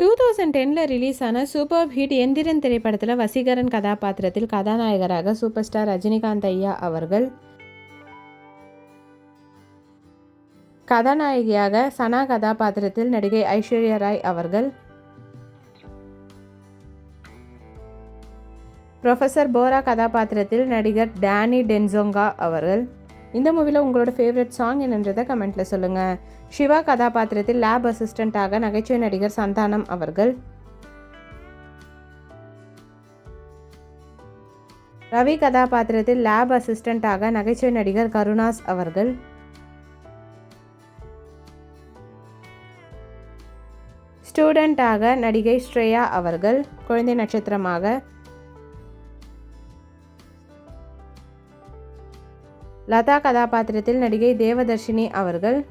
Two thousand டெனில் release ஆன super hit Enthiran திரைப்படத்தில் வசீகரன் கதாபாத்திரத்தில் கதாநாயகராக சூப்பர் ஸ்டார் ரஜினிகாந்த் ஐயா அவர்கள். கதாநாயகியாக சனா கதாபாத்திரத்தில் நடிகை ஐஸ்வர்யா ராய் அவர்கள். ப்ரொஃபஸர் போரா கதாபாத்திரத்தில் நடிகர் டேனி டென்சோங்கா அவர்கள். இந்த மூவியில் உங்களோட ஃபேவரட் சாங் என்னன்றதை கமெண்ட்டில் சொல்லுங்கள் சிவா கதாபாத்திரத்தில் லேப் அசிஸ்டண்ட்டாக நகைச்சுவை நடிகர் சந்தானம் அவர்கள். ரவி கதாபாத்திரத்தில் லேப் அசிஸ்டண்ட்டாக நகைச்சுவை நடிகர் கருணாஸ் அவர்கள். ஸ்டூடெண்ட்டாக நடிகை ஸ்ரேயா அவர்கள். குழந்தை நட்சத்திரமாக லதா கதாபாத்திரத்தில் நடிகை தேவதர்ஷினி அவர்கள்.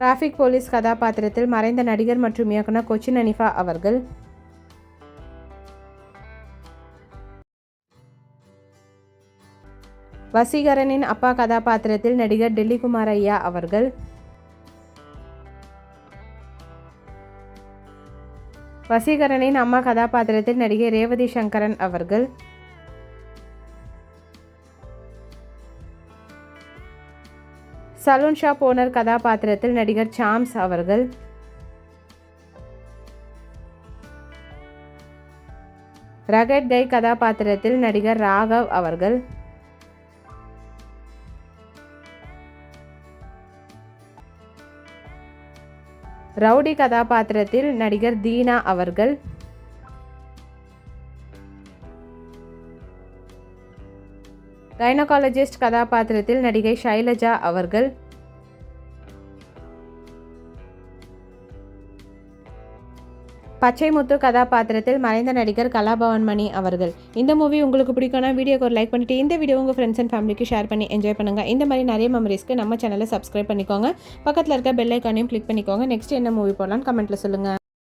டிராஃபிக் போலீஸ் கதாபாத்திரத்தில் மறைந்த நடிகர் மற்றும் இயக்குனர் கொச்சின் அனிஃபா அவர்கள். வசீகரனின் அப்பா கதாபாத்திரத்தில் நடிகர் டெல்லிகுமார் ஐயா அவர்கள். வசீகரனின் அம்மா கதாபாத்திரத்தில் நடிகை ரேவதி சங்கரன் அவர்கள். சலூன் ஷாப் ஓனர் கதாபாத்திரத்தில் நடிகர் சாம்ஸ் அவர்கள். ரகட் கை கதாபாத்திரத்தில் நடிகர் ராகவ் அவர்கள். ரவுடி கதாபாத்திரத்தில் நடிகர் தீனா அவர்கள். கைனகாலஜிஸ்ட் கதாபாத்திரத்தில் நடிகை ஷைலஜா அவர்கள். பச்சை முத்து கதாபாத்திரத்தில் மறைந்த நடிகர் கலாபவன் மணி அவர்கள். இந்த மூவி உங்களுக்கு பிடிக்கும்னா வீடியோக்கு ஒரு லைக் பண்ணிட்டு இந்த வீடியோ உங்கள் ஃப்ரெண்ட்ஸ் அண்ட் ஃபேமிலிக்கு ஷேர் பண்ணி என்ஜாய் பண்ணுங்கள் இந்த மாதிரி நிறைய மெமரிஸ்க்கு நம்ம சேனலை சப்ஸ்கிரைப் பண்ணிக்கோங்க. பக்கத்தில் இருக்க பெல் ஐக்கானையும் கிளிக் பண்ணிக்கோங்க. நெக்ஸ்ட் என்ன மூவி போடலான்னு கமெண்ட்டில் சொல்லுங்கள்